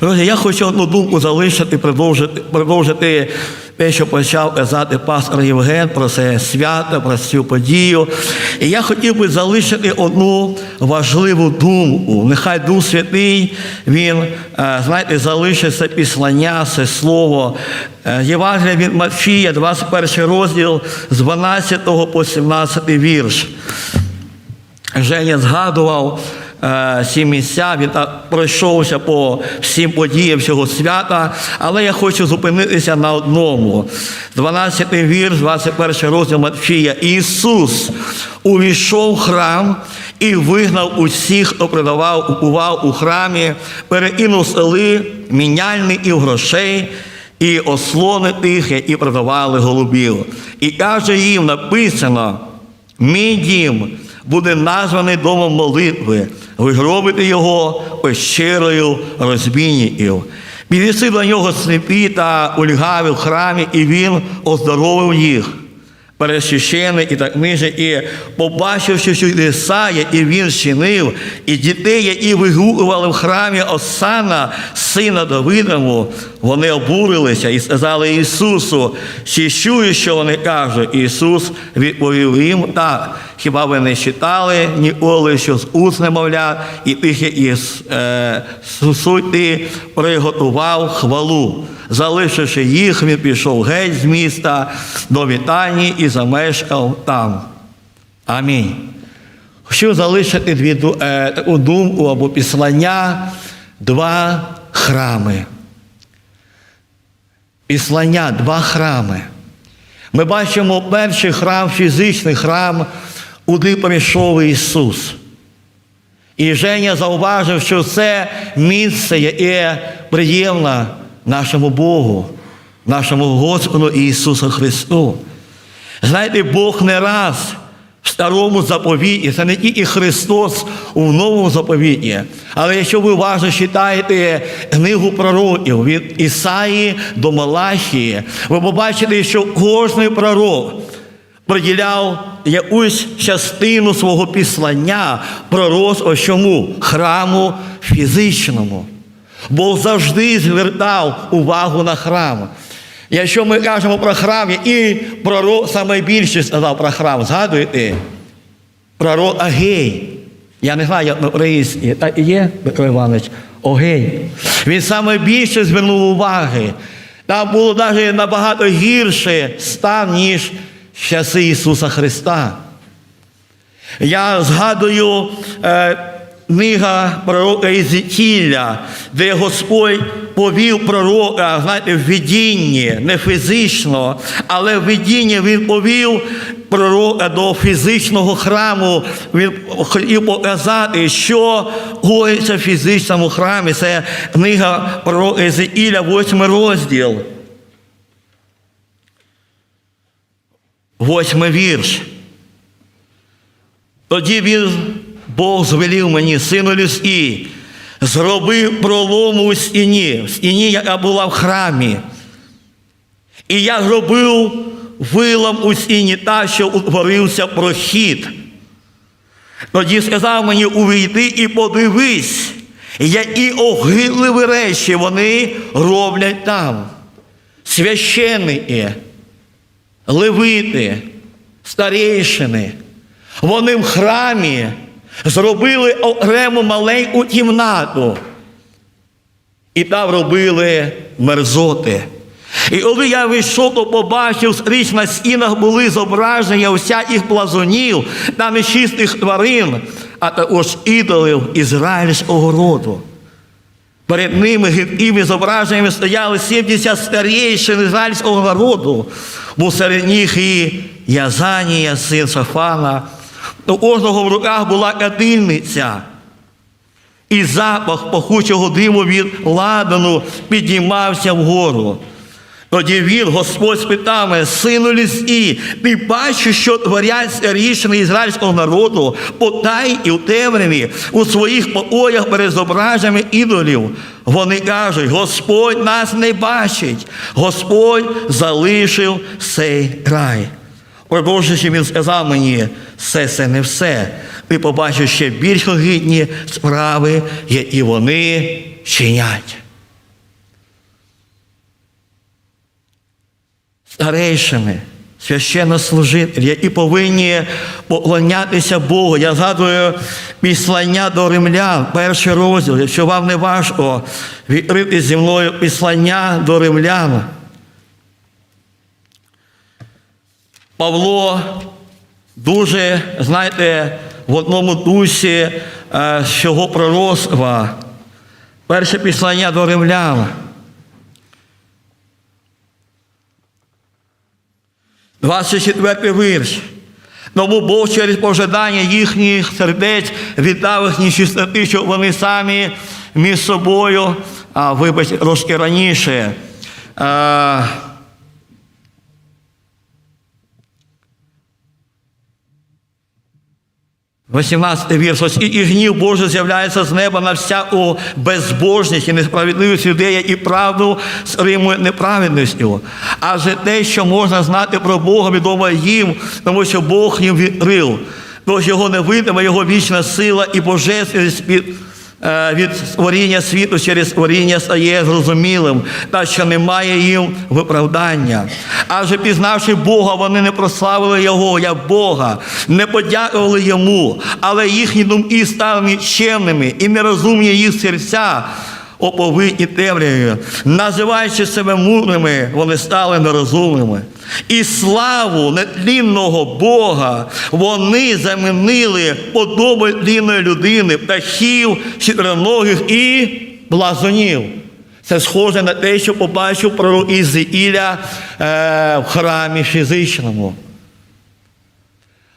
Друзі, я хочу одну думку залишити, продовжити, продовжити те, що почав казати пастор Євген про це свято, про цю подію. І я хотів би залишити одну важливу думку. Нехай Дух Святий, він, е, знаєте, залишить це післання, це слово. Е, Євангелія від Матфія, 21 розділ з 12 по 17 вірш. Женя згадував ці місця, він пройшовся по всім подіям цього свята, але я хочу зупинитися на одному. 12 вірш, 21 розділ Матфія. Ісус увійшов в храм і вигнав усіх, хто продавав, купував у храмі, перекинув столи, міняльників грошей і ослони тих, які продавали голубів. І каже їм, написано, Мій дім буде названий домом молитви. Ви робите його пещерою розбійників. Підійшли до нього сліпі та ульгаві в храмі, і він оздоровив їх. Пересвящений і так книжі, і побачивши чудеса, які він чинив, і дітей, які вигукували в храмі Осана, сина Давидому, вони обурилися і сказали Ісусу, чи чуєш, що вони кажуть? Ісус відповів їм так. Хіба ви не читали ніколи, що з уст немовлят, і тих, які е, суть ти приготував хвалу. Залишивши їх, він пішов геть з міста до Вітанії і замешкав там. Амінь. Хочу залишити дві е, таку думку або післання два храми. Післання два храми. Ми бачимо перший храм, фізичний храм, куди прийшов Ісус. І Женя зауважив, що це місце, яке приємне нашому Богу, нашому Господу Ісусу Христу. Знаєте, Бог не раз в старому заповіті, це не тільки Христос у новому заповіті. Але якщо ви уважно читаєте книгу пророків від Ісаї до Малахії, ви побачите, що кожний пророк приділяв якусь частину свого післання пророцтва чому? Храму фізичному. Бог завжди звертав увагу на храм. Якщо ми кажемо про храм, і пророк саме більше сказав про храм, згадуєте? Пророк Агей. Я не знаю, як на українській, так і є, Петро Іванович, Огей. Він саме більше звернув уваги. Там було навіть набагато гірше стан, ніж часи Ісуса Христа. Я згадую е, книга пророка Ізекілля, де Господь повів пророка, знаєте, в видінні, не фізично, але в видінні він повів пророка до фізичного храму. Він хотів показати, що гоїться в фізичному храмі. Це книга пророка Ізекілля, 8 розділ. Восьмий вірш. Тоді він, Бог звелів мені, сину людський, зроби пролому у стіні, в стіні, яка була в храмі. І я зробив вилом у стіні так, що утворився прохід. Тоді сказав мені увійди і подивись, які огидливі речі вони роблять там. Священники, левити, старейшини. Вони в храмі зробили окрему маленьку кімнату. І там робили мерзоти. І коли я вийшов, то побачив, скрізь на стінах були зображення всяких плазунів та нечистих тварин, а також ідолів ізраїльського роду. Перед ними гидкими зображеннями стояли 70 старейшин ізраїльського народу. Був серед них і Язанія, син Сафана. У кожного в руках була кадильниця. І запах пахучого диму від ладану піднімався вгору. Тоді він, Господь спитав сину людський, ти бачиш, що творять старішини ізраїльського народу, потай і в темряві, у своїх покоях перед зображеннями ідолів. Вони кажуть, Господь нас не бачить, Господь залишив цей край. Продовжуючи, він сказав мені, все це не все. Ти побачиш ще більш огидні справи, які вони чинять. Старейшими, священнослужителі, які повинні поклонятися Богу. Я згадую післання до римлян, перший розділ. Якщо вам не важко відкрити зі мною післання до римлян. Павло дуже, знаєте, в одному дусі е, цього пророцтва. Перше післання до римлян. 24 вірш. Тому Бог через пожадання їхніх сердець віддав їх нечистоти, щоб вони самі між собою, а вибачте, трошки раніше. А, 18 вірш. Ось і, гнів Божий з'являється з неба на всяку безбожність і несправедливість людей і правду стримує неправедністю. Адже те, що можна знати про Бога, відомо їм, тому що Бог їм відкрив. Тож його невидима, його вічна сила і божественність від, е, від створіння світу через створіння стає зрозумілим, та що немає їм виправдання. Адже пізнавши Бога, вони не прославили Його як Бога, не подякували йому, але їхні думки стали нічемними і нерозумні їх серця. Оповиті темрявою, називаючи себе мудрими, вони стали нерозумними. І славу нетлінного Бога вони замінили подобою тлінної людини, птахів, чотироногих і блазонів. Це схоже на те, що побачив пророк Ізраїля е, в храмі фізичному.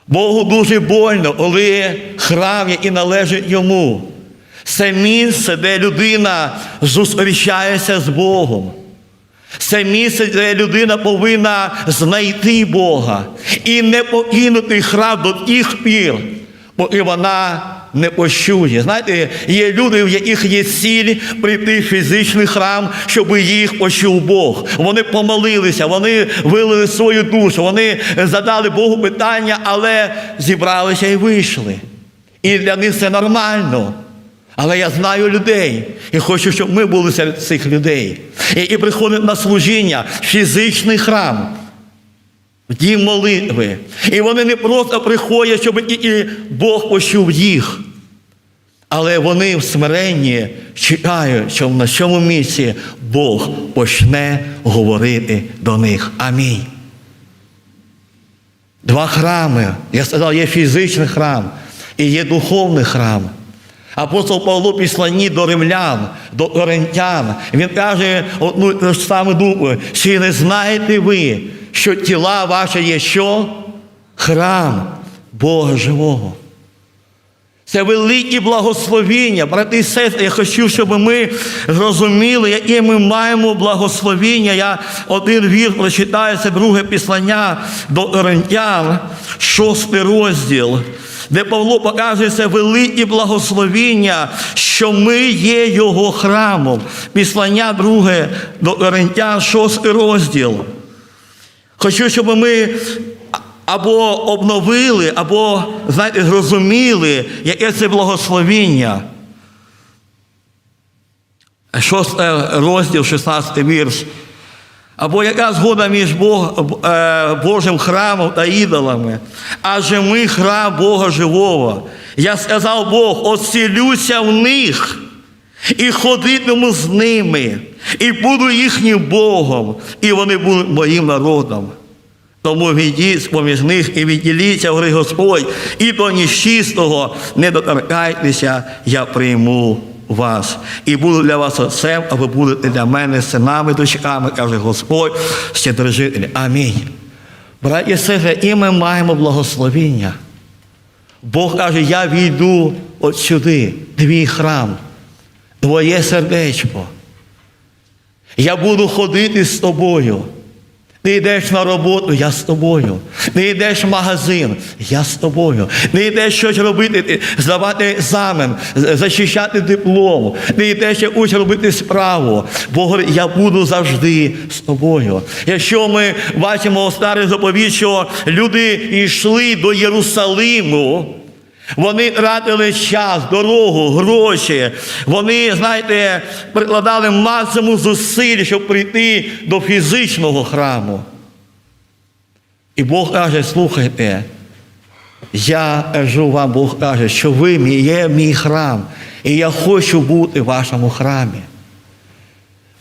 Богу дуже больно, коли храм, який належить йому. Це місце, де людина зустрічається з Богом. Це місце, де людина повинна знайти Бога і не покинути храм до тих пір, поки вона не почує. Знаєте, є люди, в яких є ціль прийти в фізичний храм, щоб їх почув Бог. Вони помолилися, вони вилили свою душу, вони задали Богу питання, але зібралися і вийшли. І для них це нормально. Але я знаю людей і хочу, щоб ми були серед цих людей, які приходять на служіння фізичний храм, в дім молитви. І вони не просто приходять, щоб тільки Бог почув їх. Але вони в смиренні чекають, що на цьому місці Бог почне говорити до них. Амінь. Два храми. Я сказав, є фізичний храм і є духовний храм. Апостол Павло післані до римлян, до коринтян. Він каже одну ту ж саму думку, чи не знаєте ви, що тіла ваші є що? Храм Бога живого. Це велике благословіння. Брати і сестри, я хочу, щоб ми зрозуміли, яке ми маємо благословіння. Я один вір прочитаю, це друге післання до Коринтян, шостий розділ, де Павло показує це велике благословіння, що ми є його храмом. Післання друге до Коринтян, шостий розділ. Хочу, щоб ми або обновили, або, знаєте, зрозуміли, яке це благословіння. Шостий розділ, 16 вірш. Або яка згода між Бог, е, Божим храмом та ідолами? Адже ми храм Бога живого. Я сказав Бог, оцілюся в них і ходитиму з ними, і буду їхнім Богом, і вони будуть моїм народом. Тому відійдіть поміж них і відділіться, говорить Господь, і до нечистого не доторкайтеся, я прийму вас. І буду для вас отцем, а ви будете для мене синами, дочками, каже Господь, щедрожитель. Амінь. Браті сестри, і ми маємо благословіння. Бог каже, я війду от сюди, твій храм, твоє сердечко. Я буду ходити з тобою. Ти йдеш на роботу, я з тобою. Ти йдеш в магазин, я з тобою. Ти йдеш щось робити, здавати екзамен, захищати диплом. Ти йдеш якусь робити справу. Бог говорить, я буду завжди з тобою. Якщо ми бачимо старий заповідь, що люди йшли до Єрусалиму, вони тратили час, дорогу, гроші. Вони, знаєте, прикладали максимум зусиль, щоб прийти до фізичного храму. І Бог каже, слухайте, я кажу вам, Бог каже, що ви є мій храм, і я хочу бути в вашому храмі.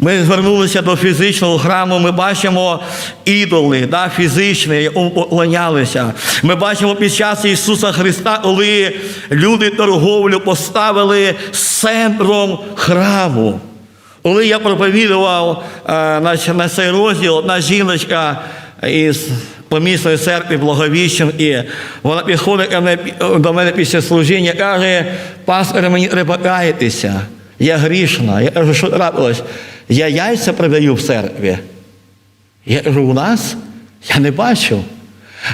Ми звернулися до фізичного храму, ми бачимо ідоли, да, фізичні, якому поклонялися. Ми бачимо під час Ісуса Христа, коли люди торговлю поставили центром храму. Коли я проповідував е, на, цей розділ, одна жіночка із помісної церкви Благовіщен, і вона підходить до мене після служіння, каже, пастор, мені треба каятися. Я грішна. Я кажу, що трапилось? Я яйця продаю в церкві. Я кажу, у нас? Я не бачив.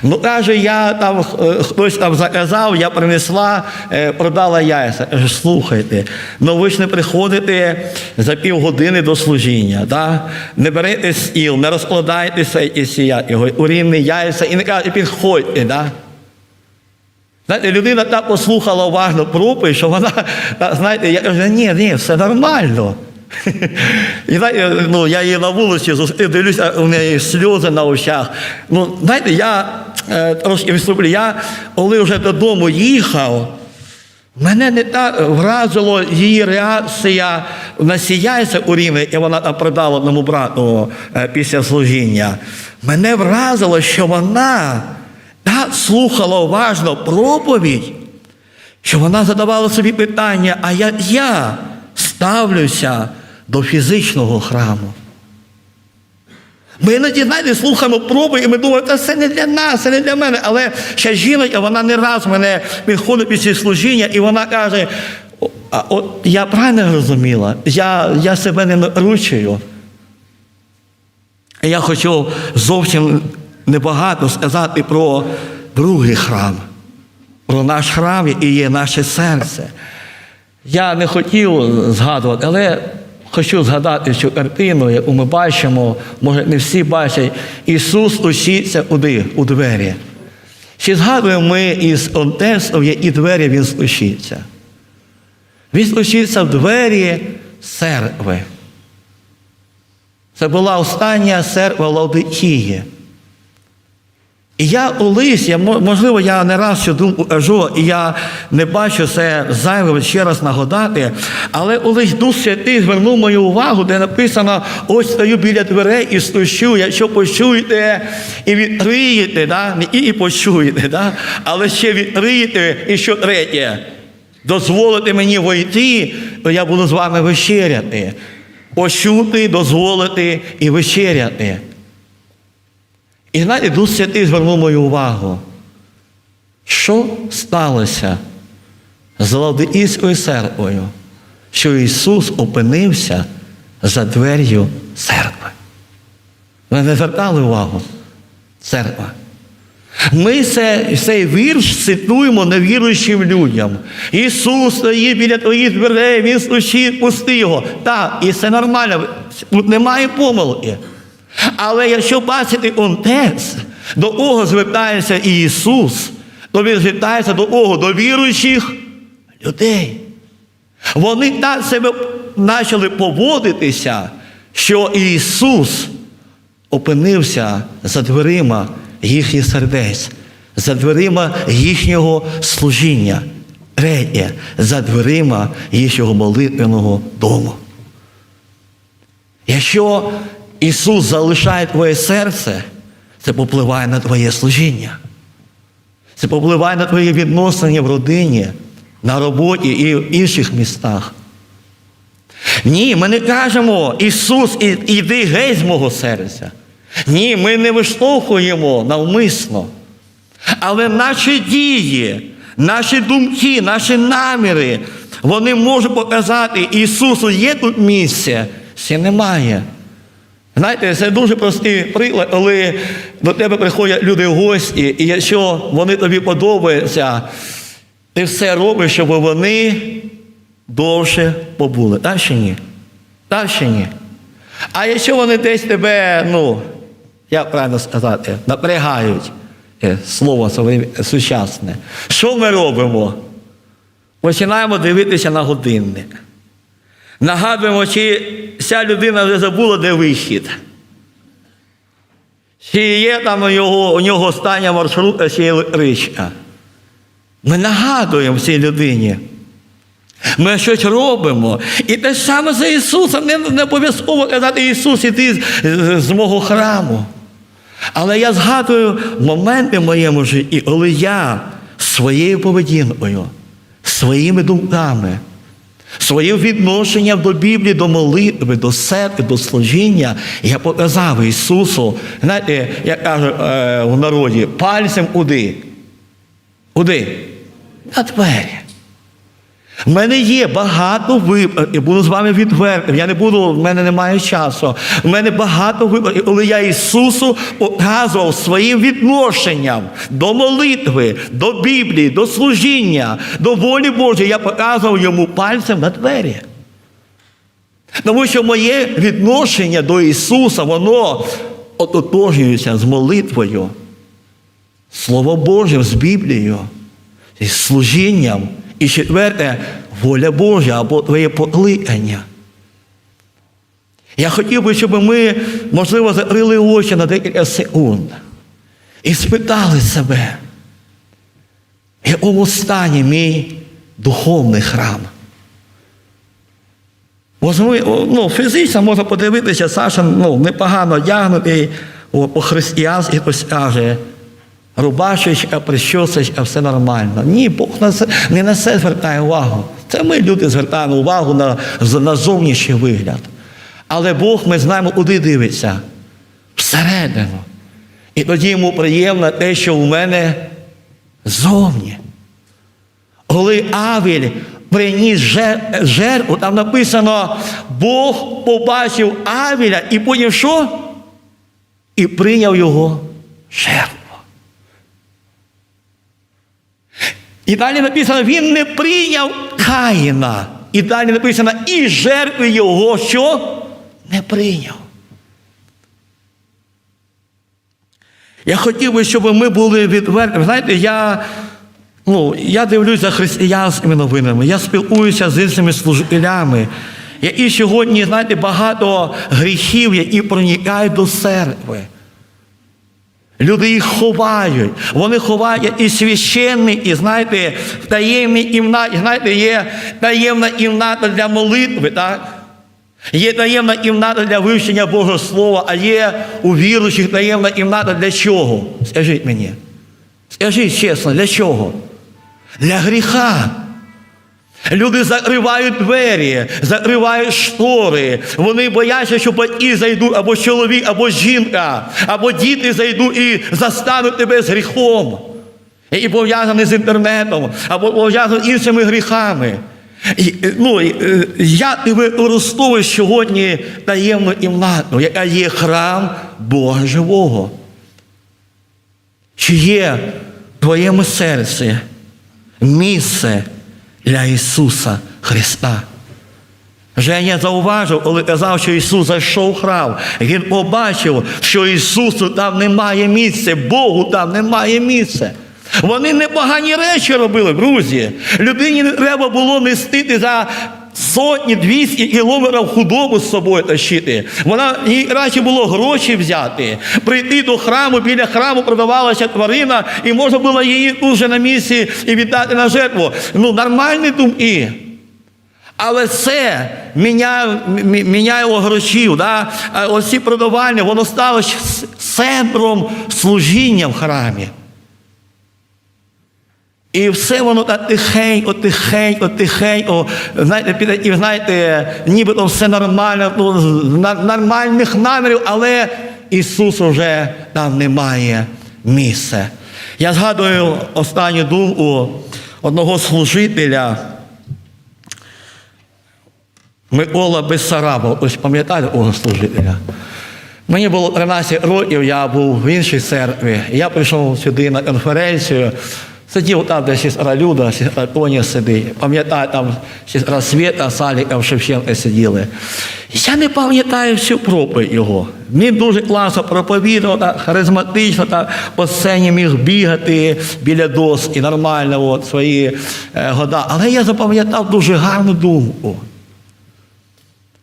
Ну, каже, я там е, хтось там заказав, я принесла, е, продала яйця. Я кажу, слухайте, ну ви ж не приходите за півгодини до служіння, да? не берете стіл, не розкладаєтеся і сіяти урівні яйця і не кажете, підходьте. Да? Знаєте, людина так послухала уважно проповідь, що вона, знаєте, я кажу, ні, ні, все нормально. І ну, я її на вулиці зустрів, дивлюся, у неї сльози на очах. Ну, знаєте, я е, відступлю, я коли вже додому їхав, мене не так вразило її реакція на сіяйця у Рівні, і вона продала одному брату е, після служіння. Мене вразило, що вона так слухала уважно проповідь, що вона задавала собі питання, а як я ставлюся до фізичного храму. Ми іноді, знаєте, слухаємо проби, і ми думаємо, це не для нас, це не для мене. Але ще жіночка, вона не раз мене підходить після служіння, і вона каже: а от я правильно зрозуміла, я, я себе не накручую. І Я хочу зовсім небагато сказати про другий храм, про наш храм, який є наше серце. Я не хотів згадувати, але хочу згадати цю картину, яку ми бачимо, може не всі бачать. Ісус учиться куди? У двері. Чи згадуємо ми із контексту, які двері Він стучиться? Він стучиться в двері церкви. Це була остання церква Лаудикії. І я колись, я, можливо, я не раз цю кажу, і я не бачу це зайве ще раз нагадати, але колись Дух Святий звернув мою увагу, де написано, ось стою біля дверей і стучу, якщо почуєте і відкриєте, да? не і, і почуєте, да? але ще відкриєте і що третє, дозволите мені войти, то я буду з вами вечеряти. Почути, дозволити і вечеряти. І знаєте, Дух Святий звернув мою увагу. Що сталося з Лавдиївською церквою, що Ісус опинився за двер'ю церкви? Ви не звертали увагу? Церква. Ми це, цей вірш цитуємо невіруючим людям. Ісус стоїть біля твоїх дверей, Він стучить, пусти його. Так, і це нормально, тут немає помилки. Але якщо бачити контекст, до кого звертається Ісус, то Він звертається до кого? До віруючих людей. Вони так себе почали поводитися, що Ісус опинився за дверима їхніх сердець, за дверима їхнього служіння. Третє, за дверима їхнього молитвеного дому. Якщо Ісус залишає твоє серце, це попливає на твоє служіння. Це попливає на твої відносини в родині, на роботі і в інших містах. Ні, ми не кажемо, Ісус, іди геть з мого серця. Ні, ми не виштовхуємо навмисно. Але наші дії, наші думки, наші наміри, вони можуть показати, Ісусу є тут місце, ще немає. Знаєте, це дуже простий приклад, коли до тебе приходять люди в гості, і якщо вони тобі подобаються, ти все робиш, щоб вони довше побули. Так чи ні? Так чи ні? А якщо вони десь тебе, ну, як правильно сказати, напрягають, е, слово сучасне, що ми робимо? Починаємо дивитися на годинник. Нагадуємо, чи ця людина вже забула, де вихід. Чи є там у нього, у нього остання маршрутка, чи електричка. Ми нагадуємо цій людині. Ми щось робимо. І те ж саме за Ісусом. Не, не обов'язково казати Ісус, іди з, з мого храму. Але я згадую моменти в моєму житті, коли я своєю поведінкою, своїми думками, своїм відношення до Біблії, до молитви, до церкви, до служіння, я показав Ісусу, знаєте, як кажуть е, в народі, пальцем куди? Куди? На двері. У мене є багато випадків, буду з вами відвертим. Я не буду, в мене немає часу. У мене багато випадків, коли я Ісусу показував своїм відношенням до молитви, до Біблії, до служіння, до волі Божої. Я показував йому пальцем на двері. Тому що моє відношення до Ісуса, воно ототожнюється з молитвою, Слово Боже з Біблією, з служінням. І четверте, воля Божа або твоє покликання. Я хотів би, щоб ми, можливо, закрили очі на декілька секунд і спитали себе, в якому стані мій духовний храм. Можливо, ну, фізично можна подивитися, Саша ну, непогано одягнутий по християнськи хтось каже, рубашечка, прищосочка, все нормально. Ні, Бог на це, не на це звертає увагу. Це ми, люди, звертаємо увагу на, на зовнішній вигляд. Але Бог, ми знаємо, куди дивиться? Всередину. І тоді йому приємно те, що в мене зовні. Коли Авіль приніс жертву, там написано, Бог побачив Авіля і потім що? І прийняв його жертву. І далі написано, він не прийняв Каїна. І далі написано, і жертви його що? Не прийняв. Я хотів би, щоб ми були відверті. Знаєте, я, ну, я дивлюсь християнськими новинами, я спілкуюся з іншими служителями. І сьогодні, знаєте, багато гріхів, які проникають до церкви. Люди їх ховають. Вони ховають і священний, і знаєте, в таємній кімнаті, знаєте, є таємна кімната для молитви, так? Є таємна кімната для вивчення Божого Слова, а є у віруючих таємна кімната для чого? Скажіть мені. Скажіть чесно, для чого? Для гріха. Люди закривають двері, закривають штори. Вони бояться, що батьки зайдуть, або чоловік, або жінка, або діти зайдуть і застануть тебе з гріхом. І пов'язані з інтернетом, або пов'язані з іншими гріхами. І, е, ну, е, я ти використовую сьогодні таємну кімнату, яка є храм Бога Живого. Чи є в твоєму серці місце для Ісуса Христа? Женя зауважив, коли казав, що Ісус зайшов в храм. Він побачив, що Ісусу там немає місця, Богу там немає місця. Вони непогані речі робили, друзі. Людині треба було нестити за сотні, двісті кілометрів худобу з собою тащити. Вона їй краще було гроші взяти, прийти до храму, біля храму продавалася тварина, і можна було її тут же на місці і віддати на жертву. Ну, нормальні думки. Але це міняє, мі- міняє грошів. Да? Оці продавання, воно стало центром служіння в храмі. І все воно так тихенько, тихенько, тихенько. Знаєте, піде- і знаєте, нібито все нормально, ну, нормальних намірів, але Ісусу вже там немає місця. Я згадую останню думку одного служителя. Микола Бессарабов, ось пам'ятаєте такого служителя? Мені було 13 років, я був в іншій церкві. Я прийшов сюди на конференцію. Сидів там, де сестра Люда, сестра Тоня сидить. Пам'ятаю, там сестра Свєта, Саліков, Шевченко сиділи. Я не пам'ятаю всю проповідь його. Він дуже класно проповідав, так, харизматично, так, по сцені міг бігати біля доски, нормально от, свої е, года. Але я запам'ятав дуже гарну думку.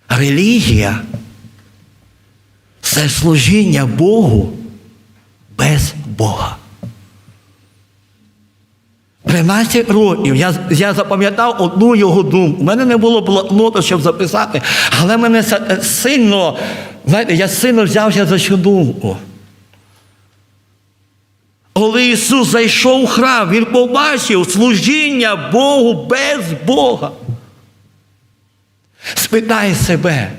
Релігія це служіння Богу без Бога. 13 років я, я запам'ятав одну його думку. У мене не було блокнота, щоб записати, але мене сильно, знаєте, я сильно взявся за цю думку. Коли Ісус зайшов в храм, Він побачив служіння Богу без Бога. Спитай себе,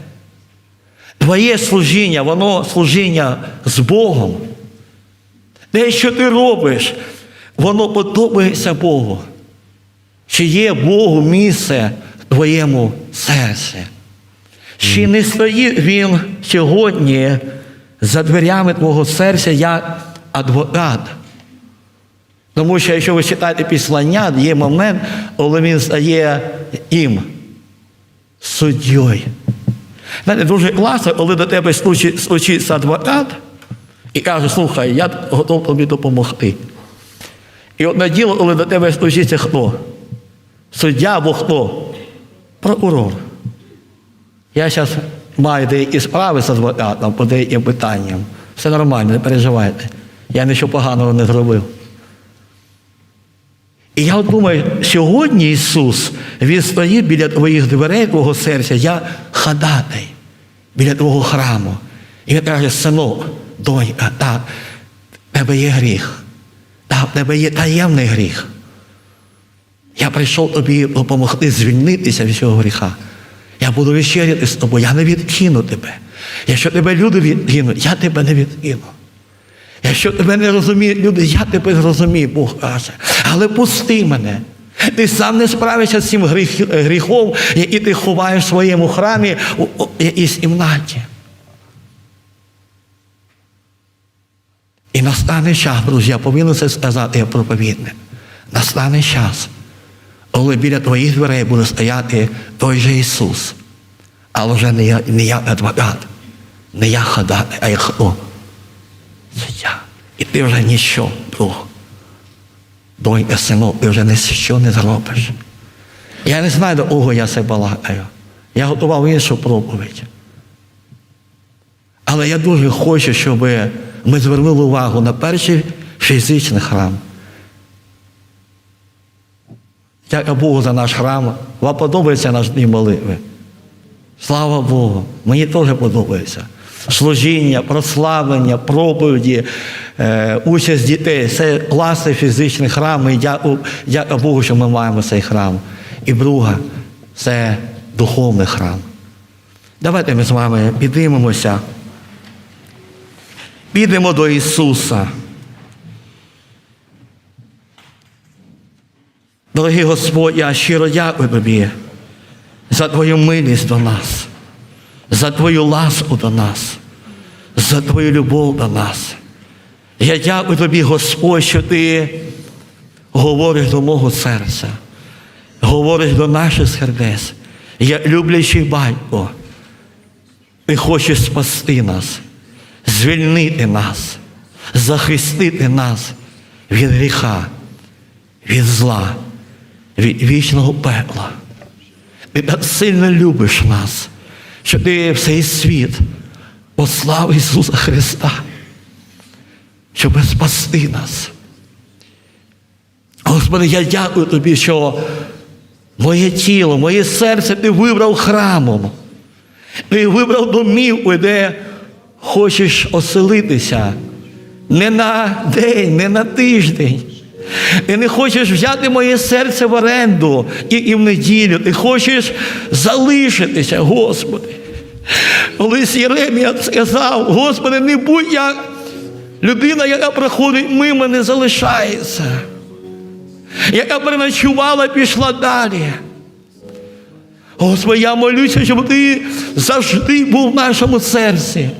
твоє служіння, воно служіння з Богом. Те, що ти робиш, воно подобається Богу. Чи є Богу місце в твоєму серці? Чи не стоїть Він сьогодні за дверями твого серця як адвокат? Тому що якщо ви читаєте післання, є момент, коли він стає їм суддєю. Знаєте, дуже класно, коли до тебе случи- случиться адвокат і каже, слухай, я готов тобі допомогти. І одне діло, коли до тебе случиться хто? Суддя або хто? Прокурор. Я зараз маю деякі справи з адвокатом по деяким питанням. Все нормально, не переживайте. Я нічого поганого не зробив. І я думаю, сьогодні Ісус, Він стоїть біля твоїх дверей, твого серця, я хадатай біля твого храму. І він каже, синок, донька, так, тебе є гріх. Так, в тебе є таємний гріх. Я прийшов тобі допомогти звільнитися від цього гріха. Я буду вечеряти з тобою, я не відкину тебе. Якщо тебе люди відкинуть, я тебе не відкину. Якщо тебе не розуміють люди, я тебе зрозумію, Бог каже. Але пусти мене. Ти сам не справишся з цим гріх, гріхом, який ти ховаєш в своєму храмі у якійсь кімнаті. І настане час, друзі, я повинен це сказати як проповідник. Настане час, коли біля твоїх дверей буде стояти той же Ісус. Але вже не я, не я адвокат, не я ходатай, а я хто? Суддя. І ти вже ніщо, друг. Донька, синок, ти вже ніщо не зробиш. Я не знаю, до кого я це балакаю. Я готував іншу проповідь. Але я дуже хочу, щоб ми звернули увагу на перший фізичний храм. Дяка Богу за наш храм. Вам подобається наш дні молитви. Слава Богу, мені теж подобається. Служіння, прославлення, проповіді, е, участь дітей це класний фізичний храм. І дяку, дяка Богу, що ми маємо цей храм. І друга це духовний храм. Давайте ми з вами підіймемося. Підемо до Ісуса. Дорогий Господь, я щиро дякую Тобі за Твою милість до нас, за Твою ласку до нас, за Твою любов до нас. Я дякую Тобі, Господь, що Ти говориш до мого серця, говориш до наших сердець. Я люблячий батько. Ти хочеш спасти нас, звільнити нас, захистити нас від гріха, від зла, від вічного пекла. Ти так сильно любиш нас, що ти цей світ послав Ісуса Христа, щоб спасти нас. Господи, я дякую Тобі, що моє тіло, моє серце ти вибрав храмом. Ти вибрав домівку, де хочеш оселитися. Не на день, не на тиждень. Ти не хочеш взяти моє серце в оренду і, і в неділю. Ти хочеш залишитися, Господи. Колись Єремія сказав, Господи, не будь як людина, яка проходить мимо, не залишається, яка переночувала, пішла далі. Господи, я молюся, щоб ти завжди був в нашому серці.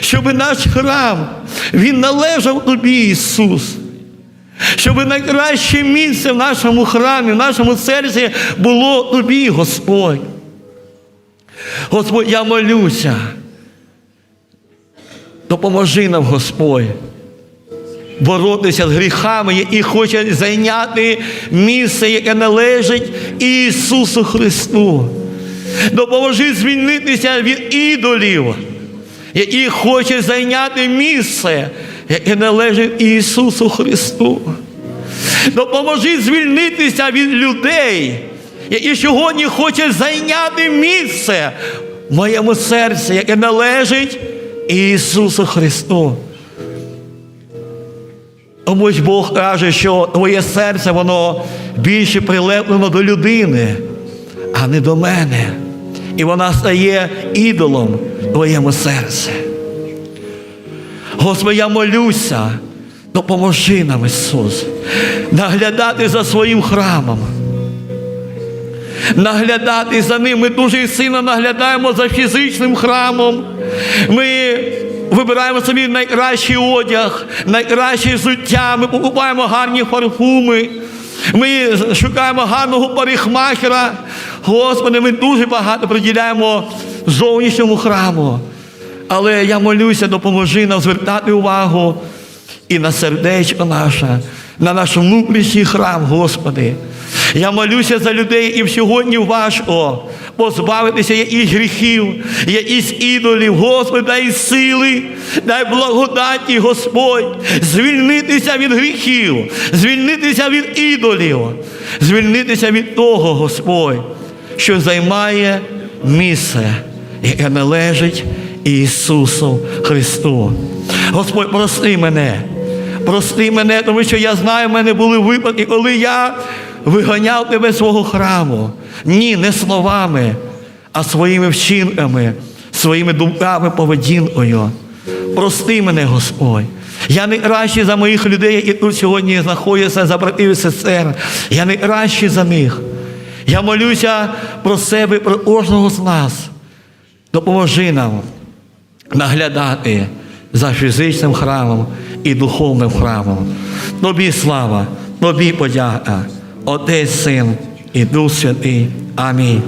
Щоб наш храм, він належав тобі, Ісус. Щоб найкраще місце в нашому храмі, в нашому серці було тобі, Господь. Господь, я молюся. Допоможи нам, Господь, боротися з гріхами, які хочуть зайняти місце, яке належить Ісусу Христу. Допоможи звільнитися від ідолів, які хочуть зайняти місце, яке належить Ісусу Христу. Допоможи звільнитися від людей, які сьогодні хочуть зайняти місце в моєму серці, яке належить Ісусу Христу. Тому Бог каже, що твоє серце воно більше прилеплено до людини, а не до мене. І вона стає ідолом в твоєму серці. Господи, я молюся, допоможи нам, Ісус, наглядати за своїм храмом. Наглядати за ним. Ми дуже сильно наглядаємо за фізичним храмом. Ми вибираємо собі найкращий одяг, найкраще взуття, ми покупаємо гарні парфуми. Ми шукаємо гарного парикмахера. Господи, ми дуже багато приділяємо зовнішньому храму. Але я молюся, допоможи нам звертати увагу і на сердечко наше, на наш внутрішній храм, Господи. Я молюся за людей, яким сьогодні важко позбавитися якихось гріхів, якихось ідолів. Господи, дай сили, дай благодаті, Господь, звільнитися від гріхів, звільнитися від ідолів, звільнитися від того, Господь, що займає місце, яке належить Ісусу Христу. Господь, прости мене. Прости мене, тому що я знаю, в мене були випадки, коли я виганяв тебе свого храму. Ні, не словами, а своїми вчинками, своїми думками, поведінкою. Прости мене, Господь. Я не кращий за моїх людей, які тут сьогодні знаходяться за братів і сестер. Я не кращий за них. Я молюся про себе, про кожного з нас. Допоможи нам наглядати за фізичним храмом і духовним храмом. Тобі слава, тобі подяка, Отець, Син і Дух Святий. Амінь.